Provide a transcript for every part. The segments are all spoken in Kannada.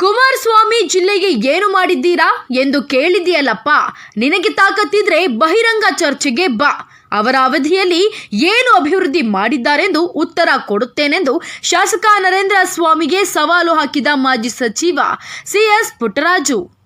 ಕುಮಾರಸ್ವಾಮಿ ಜಿಲ್ಲೆಗೆ ಏನು ಮಾಡಿದ್ದೀರಾ ಎಂದು ಕೇಳಿದೆಯಲ್ಲಪ್ಪ ನಿನಗೆ ತಾಕತ್ತಿದ್ರೆ ಬಹಿರಂಗ ಚರ್ಚೆಗೆ ಬಾ. ಅವರ ಅವಧಿಯಲ್ಲಿ ಏನು ಅಭಿವೃದ್ಧಿ ಮಾಡಿದ್ದಾರೆಂದು ಉತ್ತರ ಕೊಡುತ್ತೇನೆಂದು ಶಾಸಕ ನರೇಂದ್ರ ಸ್ವಾಮಿಗೆ ಸವಾಲು ಹಾಕಿದ ಮಾಜಿ ಸಚಿವ ಸಿಎಸ್ ಪುಟ್ಟರಾಜು.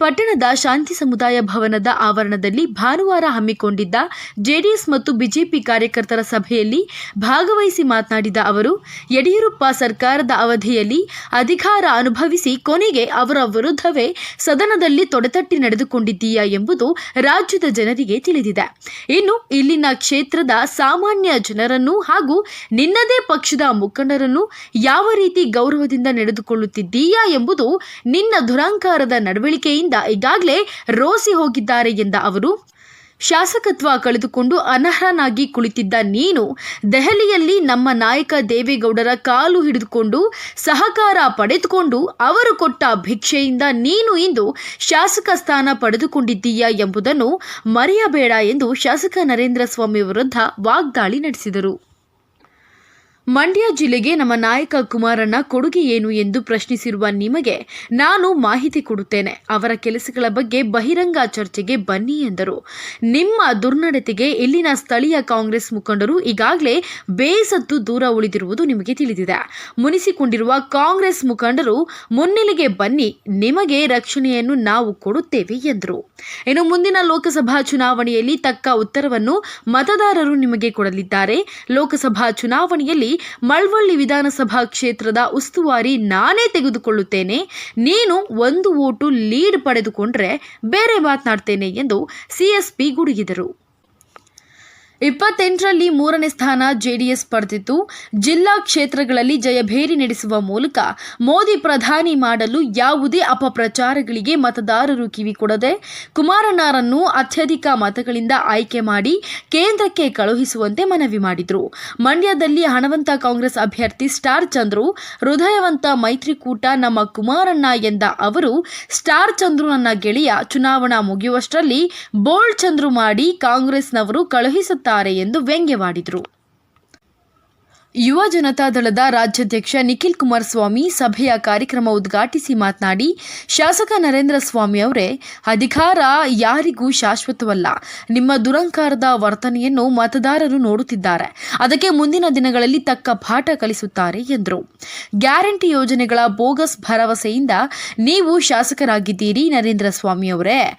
ಪಟ್ಟಣದ ಶಾಂತಿ ಸಮುದಾಯ ಭವನದ ಆವರಣದಲ್ಲಿ ಭಾನುವಾರ ಹಮ್ಮಿಕೊಂಡಿದ್ದ ಜೆಡಿಎಸ್ ಮತ್ತು ಬಿಜೆಪಿ ಕಾರ್ಯಕರ್ತರ ಸಭೆಯಲ್ಲಿ ಭಾಗವಹಿಸಿ ಮಾತನಾಡಿದ ಅವರು, ಯಡಿಯೂರಪ್ಪ ಸರ್ಕಾರದ ಅವಧಿಯಲ್ಲಿ ಅಧಿಕಾರ ಅನುಭವಿಸಿ ಕೊನೆಗೆ ಅವರ ವಿರುದ್ಧವೇ ಸದನದಲ್ಲಿ ತೊಡೆತಟ್ಟಿ ನಡೆದುಕೊಂಡಿದ್ದೀಯಾ ಎಂಬುದು ರಾಜ್ಯದ ಜನರಿಗೆ ತಿಳಿದಿದೆ. ಇನ್ನು ಇಲ್ಲಿನ ಕ್ಷೇತ್ರದ ಸಾಮಾನ್ಯ ಜನರನ್ನು ಹಾಗೂ ನಿನ್ನದೇ ಪಕ್ಷದ ಮುಖಂಡರನ್ನು ಯಾವ ರೀತಿ ಗೌರವದಿಂದ ನಡೆದುಕೊಳ್ಳುತ್ತಿದ್ದೀಯಾ ಎಂಬುದು ನಿನ್ನ ದುರಾಂಕಾರದ ನಡವಳಿಕೆಯಿಂದ ಈಗಾಗಲೇ ರೋಸಿ ಹೋಗಿದ್ದಾರೆ ಎಂದ ಅವರು, ಶಾಸಕತ್ವ ಕಳೆದುಕೊಂಡು ಅನರ್ಹನಾಗಿ ಕುಳಿತಿದ್ದ ನೀನು ದೆಹಲಿಯಲ್ಲಿ ನಮ್ಮ ನಾಯಕ ದೇವೇಗೌಡರ ಕಾಲು ಹಿಡಿದುಕೊಂಡು ಸಹಕಾರ ಪಡೆದುಕೊಂಡು ಅವರು ಕೊಟ್ಟ ಭಿಕ್ಷೆಯಿಂದ ನೀನು ಇಂದು ಶಾಸಕ ಸ್ಥಾನ ಪಡೆದುಕೊಂಡಿದ್ದೀಯಾ ಎಂಬುದನ್ನು ಮರೆಯಬೇಡ ಎಂದು ಶಾಸಕ ನರೇಂದ್ರ ಸ್ವಾಮಿ ವಿರುದ್ಧ ವಾಗ್ದಾಳಿ ನಡೆಸಿದರು. ಮಂಡ್ಯ ಜಿಲ್ಲೆಗೆ ನಮ್ಮ ನಾಯಕ ಕುಮಾರಣ್ಣ ಕೊಡುಗೆ ಏನು ಎಂದು ಪ್ರಶ್ನಿಸಿರುವ ನಿಮಗೆ ನಾನು ಮಾಹಿತಿ ಕೊಡುತ್ತೇನೆ. ಅವರ ಕೆಲಸಗಳ ಬಗ್ಗೆ ಬಹಿರಂಗ ಚರ್ಚೆಗೆ ಬನ್ನಿ ಎಂದರು. ನಿಮ್ಮ ದುರ್ನಡತೆಗೆ ಇಲ್ಲಿನ ಸ್ಥಳೀಯ ಕಾಂಗ್ರೆಸ್ ಮುಖಂಡರು ಈಗಾಗಲೇ ಬೇಸತ್ತು ದೂರ ಉಳಿದಿರುವುದು ನಿಮಗೆ ತಿಳಿದಿದೆ. ಮುನಿಸಿಕೊಂಡಿರುವ ಕಾಂಗ್ರೆಸ್ ಮುಖಂಡರು ಮುನ್ನೆಲೆಗೆ ಬನ್ನಿ, ನಿಮಗೆ ರಕ್ಷಣೆಯನ್ನು ನಾವು ಕೊಡುತ್ತೇವೆ ಎಂದರು. ಇನ್ನು ಮುಂದಿನ ಲೋಕಸಭಾ ಚುನಾವಣೆಯಲ್ಲಿ ತಕ್ಕ ಉತ್ತರವನ್ನು ಮತದಾರರು ನಿಮಗೆ ಕೊಡಲಿದ್ದಾರೆ. ಲೋಕಸಭಾ ಚುನಾವಣೆಯಲ್ಲಿ ಮಳವಳ್ಳಿ ವಿಧಾನಸಭಾ ಕ್ಷೇತ್ರದ ಉಸ್ತುವಾರಿ ನಾನೇ ತೆಗೆದುಕೊಳ್ಳುತ್ತೇನೆ. ನೀನು ಒಂದು ಓಟು ಲೀಡ್ ಪಡೆದುಕೊಂಡ್ರೆ ಬೇರೆ ಮಾತನಾಡ್ತೇನೆ ಎಂದು ಸಿಎಸ್ಪಿ ಗುಡುಗಿದರು. ಇಪ್ಪತ್ತೆಂಟರಲ್ಲಿ ಮೂರನೇ ಸ್ಥಾನ ಜೆಡಿಎಸ್ ಪಡೆದಿದ್ದು ಜಿಲ್ಲಾ ಕ್ಷೇತ್ರಗಳಲ್ಲಿ ಜಯಭೇರಿ ನಡೆಸುವ ಮೂಲಕ ಮೋದಿ ಪ್ರಧಾನಿ ಮಾಡಲು ಯಾವುದೇ ಅಪಪ್ರಚಾರಗಳಿಗೆ ಮತದಾರರು ಕಿವಿಕೊಡದೆ ಕುಮಾರಣ್ಣರನ್ನು ಅತ್ಯಧಿಕ ಮತಗಳಿಂದ ಆಯ್ಕೆ ಮಾಡಿ ಕೇಂದ್ರಕ್ಕೆ ಕಳುಹಿಸುವಂತೆ ಮನವಿ ಮಾಡಿದರು. ಮಂಡ್ಯದಲ್ಲಿ ಹಣವಂತ ಕಾಂಗ್ರೆಸ್ ಅಭ್ಯರ್ಥಿ ಸ್ಟಾರ್ ಚಂದ್ರು, ಹೃದಯವಂತ ಮೈತ್ರಿಕೂಟ ನಮ್ಮ ಕುಮಾರಣ್ಣ ಎಂದ ಅವರು, ಸ್ಟಾರ್ ಚಂದ್ರು ನನ್ನ ಗೆಳೆಯ. ಚುನಾವಣಾ ಮುಗಿಯುವಷ್ಟರಲ್ಲಿ ಬೋಲ್ಡ್ ಚಂದ್ರು ಮಾಡಿ ಕಾಂಗ್ರೆಸ್ನವರು ಕಳುಹಿಸುತ್ತಾರೆ ಎಂದು ವ್ಯಂಗ್ಯವಾಡಿದರು. ಯುವ ಜನತಾ ದಳದ ರಾಜ್ಯಾಧ್ಯಕ್ಷ ನಿಖಿಲ್ ಕುಮಾರಸ್ವಾಮಿ ಸಭೆಯ ಕಾರ್ಯಕ್ರಮ ಉದ್ಘಾಟಿಸಿ ಮಾತನಾಡಿ, ಶಾಸಕ ನರೇಂದ್ರ ಸ್ವಾಮಿ ಅವರೇ, ಅಧಿಕಾರ ಯಾರಿಗೂ ಶಾಶ್ವತವಲ್ಲ. ನಿಮ್ಮ ದುರಂಕಾರದ ವರ್ತನೆಯನ್ನು ಮತದಾರರು ನೋಡುತ್ತಿದ್ದಾರೆ. ಅದಕ್ಕೆ ಮುಂದಿನ ದಿನಗಳಲ್ಲಿ ತಕ್ಕ ಪಾಠ ಕಲಿಸುತ್ತಾರೆ ಎಂದರು. ಗ್ಯಾರಂಟಿ ಯೋಜನೆಗಳ ಬೋಗಸ್ ಭರವಸೆಯಿಂದ ನೀವು ಶಾಸಕರಾಗಿದ್ದೀರಿ ನರೇಂದ್ರ ಸ್ವಾಮಿ ಅವರೇ.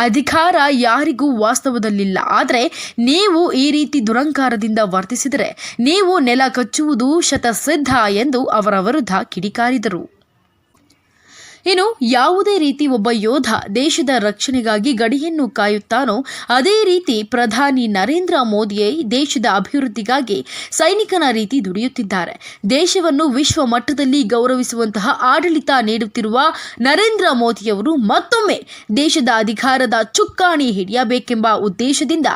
ಅಧಿಕಾರ ಯಾರಿಗೂ ವಾಸ್ತವದಲ್ಲಿಲ್ಲ. ಆದರೆ ನೀವು ಈ ರೀತಿ ದುರಂಕಾರದಿಂದ ವರ್ತಿಸಿದರೆ ನೀವು ನೆಲ ಕಚ್ಚುವುದು ಶತಸಿದ್ಧ ಎಂದು ಅವರ ವಿರುದ್ಧ ಕಿಡಿಕಾರಿದರು. ಇನ್ನು ಯಾವುದೇ ರೀತಿ ಒಬ್ಬ ಯೋಧ ದೇಶದ ರಕ್ಷಣೆಗಾಗಿ ಗಡಿಯನ್ನು ಕಾಯುತ್ತಾನೋ, ಅದೇ ರೀತಿ ಪ್ರಧಾನಿ ನರೇಂದ್ರ ಮೋದಿಯೇ ದೇಶದ ಅಭಿವೃದ್ಧಿಗಾಗಿ ಸೈನಿಕನ ರೀತಿ ದುಡಿಯುತ್ತಿದ್ದಾರೆ. ದೇಶವನ್ನು ವಿಶ್ವ ಮಟ್ಟದಲ್ಲಿ ಗೌರವಿಸುವಂತಹ ಆಡಳಿತ ನೀಡುತ್ತಿರುವ ನರೇಂದ್ರ ಮೋದಿಯವರು ಮತ್ತೊಮ್ಮೆ ದೇಶದ ಅಧಿಕಾರದ ಚುಕ್ಕಾಣಿ ಹಿಡಿಯಬೇಕೆಂಬ ಉದ್ದೇಶದಿಂದ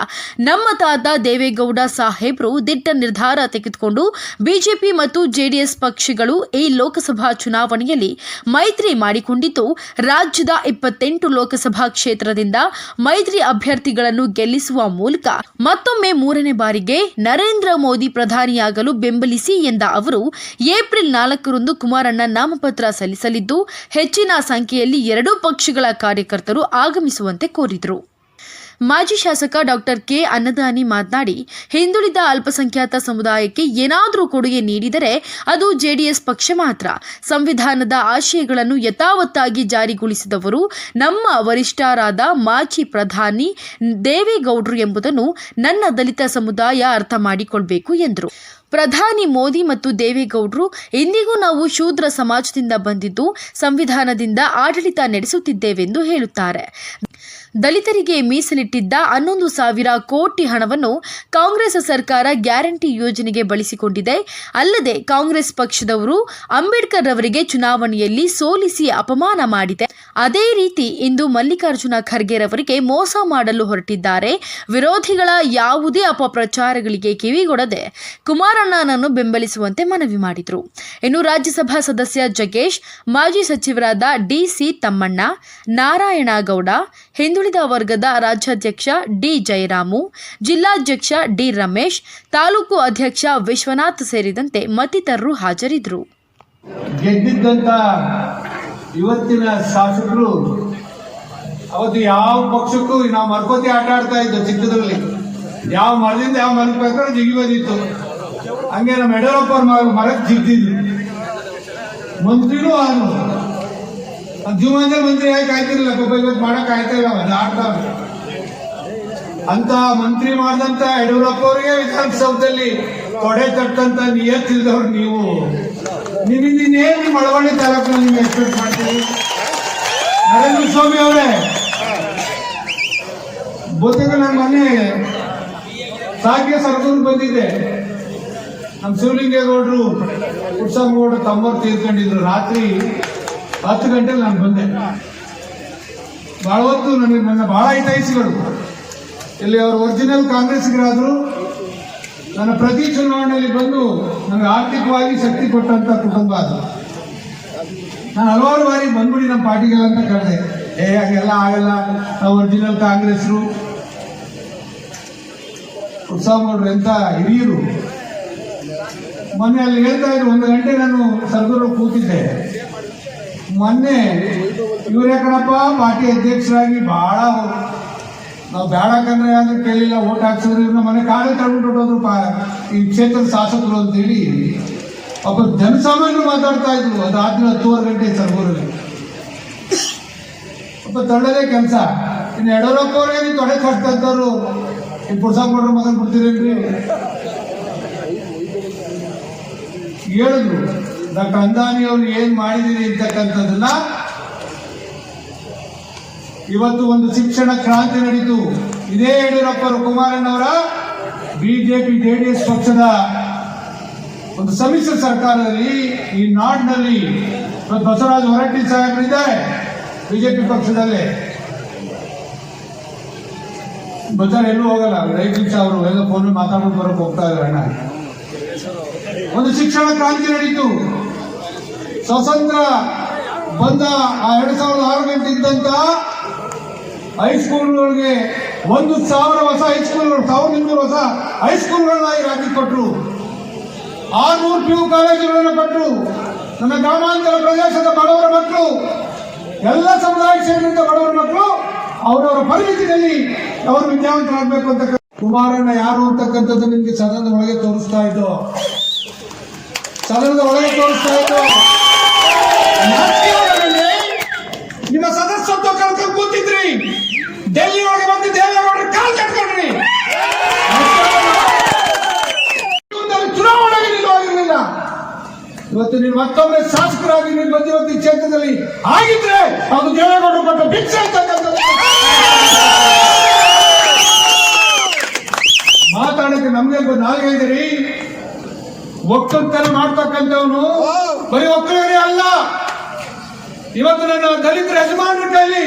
ನಮ್ಮ ತಾತ ದೇವೇಗೌಡ ಸಾಹೇಬ್ರು ದಿಟ್ಟ ನಿರ್ಧಾರ ತೆಗೆದುಕೊಂಡು ಬಿಜೆಪಿ ಮತ್ತು ಜೆಡಿಎಸ್ ಪಕ್ಷಗಳು ಈ ಲೋಕಸಭಾ ಚುನಾವಣೆಯಲ್ಲಿ ಮೈತ್ರಿ ಮಾಡಿಕೊಂಡಿದ್ದು, ರಾಜ್ಯದ ಇಪ್ಪತ್ತೆಂಟು ಲೋಕಸಭಾ ಕ್ಷೇತ್ರದಿಂದ ಮೈತ್ರಿ ಅಭ್ಯರ್ಥಿಗಳನ್ನು ಗೆಲ್ಲಿಸುವ ಮೂಲಕ ಮತ್ತೊಮ್ಮೆ ಮೂರನೇ ಬಾರಿಗೆ ನರೇಂದ್ರ ಮೋದಿ ಪ್ರಧಾನಿಯಾಗಲು ಬೆಂಬಲಿಸಿ ಎಂದ ಅವರು, ಏಪ್ರಿಲ್ ನಾಲ್ಕರಂದು ಕುಮಾರಣ್ಣ ನಾಮಪತ್ರ ಸಲ್ಲಿಸಲಿದ್ದು, ಹೆಚ್ಚಿನ ಸಂಖ್ಯೆಯಲ್ಲಿ ಎರಡೂ ಪಕ್ಷಗಳ ಕಾರ್ಯಕರ್ತರು ಆಗಮಿಸುವಂತೆ ಕೋರಿದರು. ಮಾಜಿ ಶಾಸಕ ಡಾಕ್ಟರ್ ಕೆ ಅನ್ನದಾನಿ ಮಾತನಾಡಿ, ಹಿಂದುಳಿದ ಅಲ್ಪಸಂಖ್ಯಾತ ಸಮುದಾಯಕ್ಕೆ ಏನಾದರೂ ಕೊಡುಗೆ ನೀಡಿದರೆ ಅದು ಜೆಡಿಎಸ್ ಪಕ್ಷ ಮಾತ್ರ. ಸಂವಿಧಾನದ ಆಶಯಗಳನ್ನು ಯಥಾವತ್ತಾಗಿ ಜಾರಿಗೊಳಿಸಿದವರು ನಮ್ಮ ವರಿಷ್ಠರಾದ ಮಾಜಿ ಪ್ರಧಾನಿ ದೇವೇಗೌಡರು ಎಂಬುದನ್ನು ನನ್ನ ದಲಿತ ಸಮುದಾಯ ಅರ್ಥ ಮಾಡಿಕೊಳ್ಬೇಕು ಎಂದರು. ಪ್ರಧಾನಿ ಮೋದಿ ಮತ್ತು ದೇವೇಗೌಡರು ಇಂದಿಗೂ ನಾವು ಶೂದ್ರ ಸಮಾಜದಿಂದ ಬಂದಿದ್ದು, ಸಂವಿಧಾನದಿಂದ ಆಡಳಿತ ನಡೆಸುತ್ತಿದ್ದೇವೆಂದು ಹೇಳುತ್ತಾರೆ. ದಲಿತರಿಗೆ ಮೀಸಲಿಟ್ಟಿದ್ದ ಹನ್ನೊಂದು ಸಾವಿರ ಕೋಟಿ ಹಣವನ್ನು ಕಾಂಗ್ರೆಸ್ ಸರ್ಕಾರ ಗ್ಯಾರಂಟಿ ಯೋಜನೆಗೆ ಬಳಸಿಕೊಂಡಿದೆ. ಅಲ್ಲದೆ ಕಾಂಗ್ರೆಸ್ ಪಕ್ಷದವರು ಅಂಬೇಡ್ಕರ್ ಅವರಿಗೆ ಚುನಾವಣೆಯಲ್ಲಿ ಸೋಲಿಸಿ ಅಪಮಾನ ಮಾಡಿದೆ. ಅದೇ ರೀತಿ ಇಂದು ಮಲ್ಲಿಕಾರ್ಜುನ ಖರ್ಗೆರವರಿಗೆ ಮೋಸ ಮಾಡಲು ಹೊರಟಿದ್ದಾರೆ. ವಿರೋಧಿಗಳ ಯಾವುದೇ ಅಪಪ್ರಚಾರಗಳಿಗೆ ಕಿವಿಗೊಡದೆ ಕುಮಾರಣ್ಣನನ್ನು ಬೆಂಬಲಿಸುವಂತೆ ಮನವಿ ಮಾಡಿದರು. ಇನ್ನು ರಾಜ್ಯಸಭಾ ಸದಸ್ಯ ಜಗೇಶ್, ಮಾಜಿ ಸಚಿವರಾದ ಡಿಸಿ ತಮ್ಮಣ್ಣ ನಾರಾಯಣಗೌಡ ಹಿಂದುಳಿದ ವರ್ಗದ ರಾಜ್ಯಾಧ್ಯಕ್ಷ ಡಿ. ಜಯರಾಮು, ಜಿಲ್ಲಾಧ್ಯಕ್ಷ ಡಿ. ರಮೇಶ್, ತಾಲೂಕು ಅಧ್ಯಕ್ಷ ವಿಶ್ವನಾಥ್ ಸೇರಿದಂತೆ ಮತ್ತಿತರರು ಹಾಜರಿದ್ದರು. ಇವತ್ತಿನ ಶಾಸಕರು ಅವತ್ತು ಯಾವ ಪಕ್ಷಕ್ಕೂ ನಾವು ಮರ್ಕೋತಿ ಆಟ ಆಡ್ತಾ ಇದ್ದು ಚಿಕ್ಕದ್ರಲ್ಲಿ ಯಾವ ಮರದಿಂದ ಯಾವ ಮರಕ್ಕೆ ಬೇಕಾದ್ರೆ ಜಿಗಿಬೋದಿತ್ತು ಹಂಗೆ ನಮ್ಮ ಯಡಿಯೂರಪ್ಪ ಮರಕ್ಕೆ ಜಿಗ್ದಿದ್ರು ಮಂತ್ರಿನೂ ಆನು ಜೀವನದಲ್ಲಿ ಮಂತ್ರಿ ಯಾಕೆ ಆಯ್ತಿರಲಿಲ್ಲ ಪಾಪ ಇವತ್ತು ಮಾಡಕ್ ಆಯ್ತಾ ಇಲ್ಲ ಅಂತ ಮಂತ್ರಿ ಮಾಡಿದಂತ ಯಡಿಯೂರಪ್ಪ ಅವರಿಗೆ ವಿಧಾನಸೌಧದಲ್ಲಿ ಕೊಡೆ ತಟ್ಟಂತ ನಿಯತ್ತಿಲ್ದವ್ರು ನೀವು. ಇನ್ನೇನು ನಿಮ್ಮ ಅಳವಡಿ ತಾಲೂಕು ನೀವು ಎಕ್ಸ್ಪೆಕ್ಟ್ ಮಾಡ್ತೀವಿ ನರೇಂದ್ರ ಸ್ವಾಮಿ ಅವರೇ ಬಹುತೇಕ ನನ್ನ ಮನೆ ಸಾಕೆ ಸರ್ಕಲ್ ಬಂದಿದೆ. ನಮ್ಮ ಶಿವಲಿಂಗೇಗೌಡರು ಕುಡ್ಸಂಗೌಡರು ತಮ್ಮವ್ರು ತೀರ್ಕೊಂಡಿದ್ರು. ರಾತ್ರಿ ಹತ್ತು ಗಂಟೆಲಿ ನಾನು ಬಂದೆ. ಭಾಳ ಹೊತ್ತು ನನಗೆ ನನ್ನ ಬಹಳ ಹಿತೈಸಿಗಳು ಇಲ್ಲಿ ಅವರು ಒರಿಜಿನಲ್ ಕಾಂಗ್ರೆಸ್ಗರಾದ್ರು ನನ್ನ ಪ್ರತಿ ಚುನಾವಣೆಯಲ್ಲಿ ಬಂದು ನನಗೆ ಆರ್ಥಿಕವಾಗಿ ಶಕ್ತಿ ಕೊಟ್ಟಂತ ಕುಟುಂಬ ಅದು. ನಾನು ಹಲವಾರು ಬಾರಿ ಬಂದ್ಬಿಡಿ ನಮ್ಮ ಪಾರ್ಟಿಗೆಲ್ಲ ಅಂತ ಕರೆದೆ. ಏ, ಹಾಗೆಲ್ಲ ಆಗಲ್ಲ. ನಾವು ಒರಿಜಿನಲ್ ಕಾಂಗ್ರೆಸ್ರು. ಉತ್ಸಾಹಗೌಡ್ರು ಎಂತ ಹಿರಿಯರು. ಮೊನ್ನೆ ಅಲ್ಲಿ ಹೇಳ್ತಾ ಇದ್ರು, ಒಂದು ಗಂಟೆ ನಾನು ಸರ್ಗೂರು ಕೂತಿದ್ದೆ. ಮೊನ್ನೆ ಇವರೇ ಕಣಪ್ಪ ಪಾರ್ಟಿ ಅಧ್ಯಕ್ಷರಾಗಿ ಬಹಳ ನಾವು ಬೇಡ ಕಂದ್ರೆ ಯಾರು ಕೇಳಿಲ್ಲ, ಓಟ್ ಹಾಕ್ಸಿದ್ರು ಇವ್ರನ್ನ ಮನೆ ಕಾಲೇ ತಗೊಂಡು ಹೊಟ್ಟೋದ್ರು ಪಾ ಈ ಕ್ಷೇತ್ರದ ಶಾಸಕರು ಅಂತೇಳಿ ಒಬ್ಬ ಜನಸಾಮಾನ್ಯರು ಮಾತಾಡ್ತಾ ಇದ್ರು. ಅದಾದ್ಮೇಲೆ ಹತ್ತುವರೆ ಗಂಟೆ ಸರ್ಗೂರಲ್ಲಿ ಒಬ್ಬ ತಳ್ಳದೇ ಕೆಲಸ. ಇನ್ನು ಯಡಿಯೂರಪ್ಪ ತೊಡೆ ಕಟ್ತಾ ಇದ್ದವರು ಈ ಪುಡ್ಸಾಕೊಡ್ರ ಮಗನ್ ಬಿಡ್ತೀರೇನ್ರಿ? ಹೇಳಿದ್ರು. ಡಾಕ್ಟರ್ ಅಂದಾನಿ ಅವ್ರು ಏನ್ ಮಾಡಿದೀರಿ ಅಂತಕ್ಕಂಥದ್ದನ್ನ ಇವತ್ತು ಒಂದು ಶಿಕ್ಷಣ ಕ್ರಾಂತಿ ನಡೀತು. ಇದೇ ಯಡಿಯೂರಪ್ಪರು, ಕುಮಾರಣ್ಣವರ ಬಿಜೆಪಿ, ಜೆಡಿಎಸ್ ಪಕ್ಷದ ಒಂದು ಸಮ್ಮಿಶ್ರ ಸರ್ಕಾರದಲ್ಲಿ ಈ ನಾಡಿನಲ್ಲಿ ಬಸವರಾಜ ಹೊರಟ್ಟಿ ಸಾಹೇಬರಿದ್ದಾರೆ, ಬಿಜೆಪಿ ಪಕ್ಷದಲ್ಲೇ. ಬಚಾರ ಎಲ್ಲೂ ಹೋಗಲ್ಲ ರೈತ ಅವರು ಎಲ್ಲ ಫೋನ್ ಮಾತಾಡ್ಕೊಂಡು ಬರೋಕೆ ಹೋಗ್ತಾ ಇದ್ದಾರೆ ಅಣ್ಣ. ಒಂದು ಶಿಕ್ಷಣ ಕ್ರಾಂತಿ ನಡೀತು. ಸ್ವತಂತ್ರ ಬಂದ ಆ ಎರಡ್ ಸಾವಿರದ ಆರು ಗಂಟೆ ಇದ್ದಂತ ಹೈಸ್ಕೂಲ್ಗಳಿಗೆ ಒಂದು ಸಾವಿರ ಹೊಸ ಹೈಸ್ಕೂಲ್ಗಳು ಸಾವಿರದ ಇನ್ನೂರು ಹೊಸ ಹೈಸ್ಕೂಲ್ಗಳನ್ನ ಈ ರಾಜ್ಯಕ್ಕೆ ಕೊಟ್ಟರು ಆರ್ನೂರು ಪಿ ಯು ಕಾಲೇಜುಗಳನ್ನು ಕೊಟ್ಟರು ನಮ್ಮ ಗ್ರಾಮಾಂತರ ಪ್ರದೇಶದ ಬಡವರ ಮಕ್ಕಳು, ಎಲ್ಲ ಸಮುದಾಯ ಸೇರಿದಂತ ಬಡವರ ಮಕ್ಕಳು ಅವರವರ ಪರಿಮಿತಿಯಲ್ಲಿ ಅವರು ವಿದ್ಯಾವಂತರಾಗಬೇಕು ಅಂತ ಕುಮಾರಣ್ಣ ಯಾರು ಅಂತಕ್ಕಂಥದ್ದು ನಿಮಗೆ ಸದನದ ಒಳಗೆ ತೋರಿಸ್ತಾ ಇದ್ದು? ಸದನದ ಒಳಗೆ ತೋರಿಸ್ತಾ ಇದ್ದು. ನಿಮ್ಮ ಇವತ್ತು ನೀವು ಮತ್ತೊಮ್ಮೆ ಶಾಸಕರಾಗಿ ನೀವು ಬಂದಿರುವಂತ ಈ ಕ್ಷೇತ್ರದಲ್ಲಿ ಆಗಿದ್ರೆ ಅದು ದೇವೇಗೌಡರು ಕೊಟ್ಟ ಭಿಕ್ಷೆ ಅಂತಕ್ಕಂಥದ್ದು ಮಾತಾಡಕ್ಕೆ ನಮ್ಗೆ ನಾಲ್ಗೆ ಇದ್ದೀರಿ ಒಕ್ಕಲ್ತನ ಮಾಡ್ತಕ್ಕಂಥವನು ಬರೀ ಒಕ್ಕಲಿಗರೇ ಅಲ್ಲ. ಇವತ್ತು ನನ್ನ ದಲಿತರ ಯಜಮಾನ ಕೈಲಿ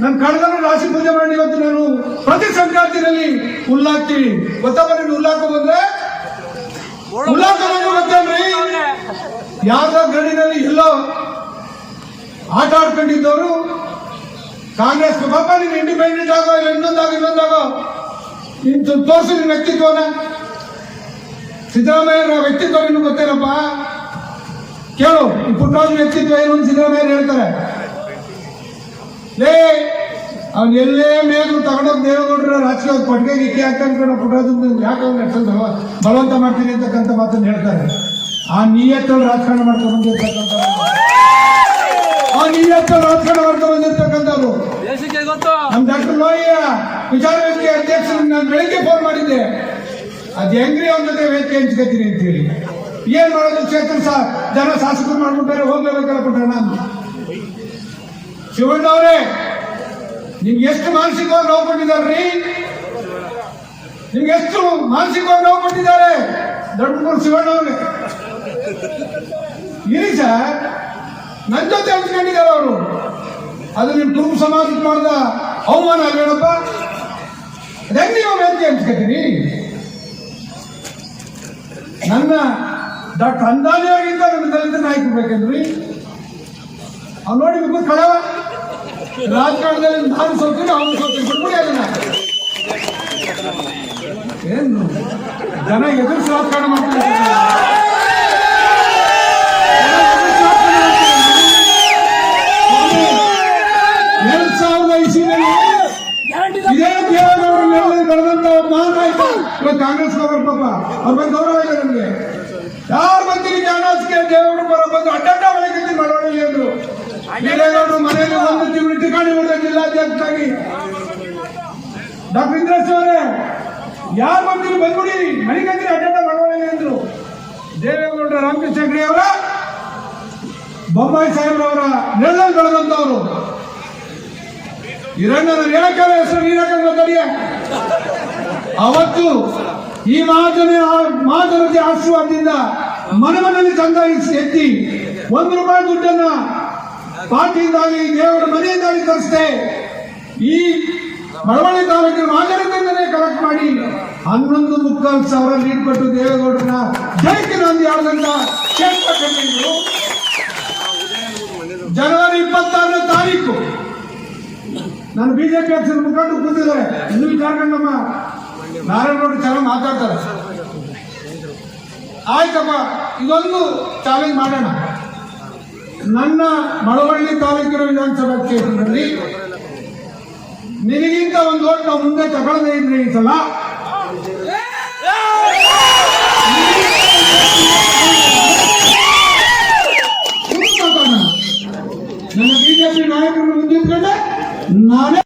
ನನ್ನ ಕಳೆದನ್ನು ರಾಶಿ ಪೂಜೆ ಮಾಡಿ ಇವತ್ತು ನಾನು ಪ್ರತಿ ಸಂಕ್ರಾಂತಿನಲ್ಲಿ ಉಲ್ಲಾಕ್ತೀನಿ ಗೊತ್ತಪ್ಪ ನೀನು ಹುಲ್ಲಾಕ ಬಂದ್ರೆ? ಹುಲ್ಲಾಕ ಗೊತ್ತೇನ್ರಿ? ಯಾವ್ದೋ ಗಡಿನಲ್ಲಿ ಎಲ್ಲೋ ಆಟ ಆಡ್ಕೊಂಡಿದ್ದವರು ಕಾಂಗ್ರೆಸ್ ಪಾಪ ನೀನು ಇಂಡಿಪೆಂಡೆಂಟ್ ಆಗೋ ಇಲ್ಲ ಇನ್ನೊಂದಾಗೋ ಇನ್ನೊಂದಾಗೋ ನಿನ್ ತೋರಿಸಿ ನಿನ್ನ ವ್ಯಕ್ತಿತ್ವನ. ಸಿದ್ದರಾಮಯ್ಯರ ವ್ಯಕ್ತಿತ್ವ ನಿನ್ ಗೊತ್ತೇನಪ್ಪ? ಕೇಳು, ಈ ಪುಟ್ಟರಾಜು ವ್ಯಕ್ತಿತ್ವ ಏನು ಅಂತ ಹೇಳ್ತಾರೆ. ಲೇ, ಅವ್ನು ಎಲ್ಲೇ ಮೇಲೂ ತಗೊಂಡೋಗಿ ದೇವೇಗೌಡರ ರಾಜಕೀಯ ಕೊಟ್ಟಿಗೆ ಗಿಕ್ಕಿ ಹಾಕ್ತಾನೆ ಪುಟ್ಟರಾಜು. ಯಾಕೆ ಅಷ್ಟೊಂದು ಬಲವಂತ ಮಾಡ್ತೀನಿ ಅಂತಕ್ಕಂಥ ಮಾತನ್ನು ಹೇಳ್ತಾರೆ. ಆ ನಿಯತ್ತಲ್ಲಿ ರಾಜಕಾರಣ ಮಾಡ್ಕೊಂಡು ಬಂದಿರ್ತಕ್ಕಂಥ ಆ ನಿಯತ್ತಲ್ಲಿ ರಾಜಕಾರಣ ಮಾಡ್ಕೊಂಡು ಬಂದಿರ್ತಕ್ಕಂಥವ್ರು. ದೇಶಕ್ಕೆ ಗೊತ್ತು. ನಮ್ ಡಾಕ್ಟರ್ ಲೋಹಿಯ ವಿಚಾರ ವೇದಿಕೆ ಅಧ್ಯಕ್ಷರು ನಾನು ಬೆಳಿಗ್ಗೆ ಫೋನ್ ಮಾಡಿದ್ದೆ. ಅದ್ ಹೆಂಗ್ರಿ ಅವ್ನ ಜೊತೆ ವೇದಿಕೆ ಹಂಚ್ಕೋತೀನಿ ಅಂತ ಹೇಳಿ ಏನ್ ಮಾಡೋದು ಕ್ಷೇತ್ರ ಸಾ ಜನ ಶಾಸಕರು ಮಾಡ್ಬಿಟ್ಟಾರೆ ಹೋಗ್ಲೇಬೇಕಲ್ಲ ಕೊಟ್ಟಣ ಅಂತ ಶಿವಣ್ಣ ಅವರೇ ನಿಮ್ಗೆ ಎಷ್ಟು ಮಾನಸಿಕವಾಗಿ ನೋವು ರೀ? ನಿಮ್ಗೆ ಎಷ್ಟು ಮಾನಸಿಕವಾಗಿ ನೋವು ಕೊಟ್ಟಿದ್ದಾರೆ? ದೊಡ್ಡ ಶಿವಣ್ಣ ಅವ್ರಿಗೆ ಇರಿ ಸರ್? ನನ್ನ ಜೊತೆ ಹಂಚ್ಕೊಂಡಿದ್ದಾರೆ ಅವರು? ಅದು ನಿಮ್ಮ ಕುರುಬ ಸಮಾಜಕ್ಕೆ ಮಾಡಿದ ಅವಮಾನ ಅಲ್ವೇನಪ್ಪ ಹೆಂಗ್ ನೀವು ಹೆಂಚಿ ಹಂಚ್ಕೊತೀರಿ ನನ್ನ ಡಾಕ್ಟರ್ ಅಂದಾಜಿಯಾಗಿಂದ ನನ್ನ ದಲಿತ ನಾಯಕರು ಬೇಕೇನ್ರಿ ಅವ್ನು ನೋಡಿ ಬಿಟ್ಟು ಕಳ ರಾಜಕಾರಣದಲ್ಲಿ ನಾನು ಸೋತೀನಿ ಅವನು ಸೋತೀನಿ ಬಿಟ್ಬಿಡಿ ಅದನ್ನ. ಏನು? ಜನ ಎದುರಿಸಿ ರಾಜಕಾರಣ ಮಾಡ್ತಾರೆ. ವಯಸ್ಸಿನಲ್ಲಿ ಇದೇ ಕಾಂಗ್ರೆಸ್ ಪಾಪ. ಅವ್ರ ಬಂದು ಗೌರವ ಇಲ್ಲ ನಮ್ಗೆ. ಯಾರು ಬಂದಿರಿ ಕಾಂಗ್ರೆಸ್ಗೆ ದೇವರು ಬರೋ ಬಂದು ಅಡ್ಡಡ್ಡ ಒಳಗತ್ತಿ ಮಾಡೋಣ ಅಂದ್ರು. ದೇವೇಗೌಡರು ಮನೆಯಲ್ಲಿ ಒಂದು ತಿಂಗಳು ಠಿಕಾಣಿ ಹೊಡೆದ ಜಿಲ್ಲಾಧ್ಯಕ್ಷರಾಗಿ. ಡಾಕ್ಟರ್ ಇಂದ್ರೇಶ್ ಅವರೇ ಯಾರು ಬಂದಿರಿ ಬಂದ್ಬಿಡಿ. ಮನೆಗಂದ್ರೆ ಅಡ್ಡಡ್ಡ ಮಾಡೋಣ ಅಂದ್ರು. ದೇವೇಗೌಡ ರಾಮಕೃಷ್ಣ ಅವರ ಬೊಮ್ಮಾಯಿ ಸಾಹೇಬ್ರವರ ನೆರಳಲ್ಲಿ ಬೆಳೆದಂತವರು ಹಿರಣ್ಣನ ಹೇಳಕ್ಕಾಗ ಹೆಸರು ನೀರಕ್ಕೆ ಮಾತಾಡಿಯ ಅವತ್ತು ಈ ಮಹಾಜನ ಮಹಾಜನತೆ ಆಶೀರ್ವಾದದಿಂದ ಮನೆ ಮನೆಯಲ್ಲಿ ಚಂದ ಎತ್ತಿ ಒಂದು ರೂಪಾಯಿ ದುಡ್ಡನ್ನ ಪಾರ್ಟಿಯಿಂದಾಗಿ, ದೇವರ ಮನೆಯಿಂದಾಗಿ ತರಿಸ್ದೆ. ಈ ಮಳವಳ್ಳಿ ತಾಲೂಕಿನ ಮಹಾಜನತೆಯಿಂದಲೇ ಕಲೆಕ್ಟ್ ಮಾಡಿ ಹನ್ನೊಂದು ಮುಕ್ಕಾಲು ಸಾವಿರ ಲೀಡ್ ಕೊಟ್ಟು ದೇವೇಗೌಡರನ್ನ ಜಯಕ್ಕೆ ನಂದಿ ಕ್ಷೇತ್ರ ಜನವರಿ ಇಪ್ಪತ್ತಾರನೇ ತಾರೀಕು. ನಾನು ಬಿಜೆಪಿ ಪಕ್ಷದ ಮುಖಂಡರು ಕೂತಿದ್ದಾರೆ ಇದು ವಿಚಾರಗಳು ನಮ್ಮ ನಾರಾಯಣಗೌಡರು ಚೆನ್ನಾಗಿ ಮಾತಾಡ್ತಾರೆ. ಆಯ್ತಪ್ಪ, ಇದೊಂದು ಚಾಲೆಂಜ್ ಮಾಡೋಣ. ನನ್ನ ಮಳವಳ್ಳಿ ತಾಲೂಕಿನ ವಿಧಾನಸಭಾ ಕ್ಷೇತ್ರದಲ್ಲಿ ನಿನಗಿಂತ ಒಂದು ಓಟ್ ನಾವು ಮುಂದೆ ತಗೊಳ್ಳದೇ ಇದ್ರೆ ಈ ಸಲ. ನನ್ನ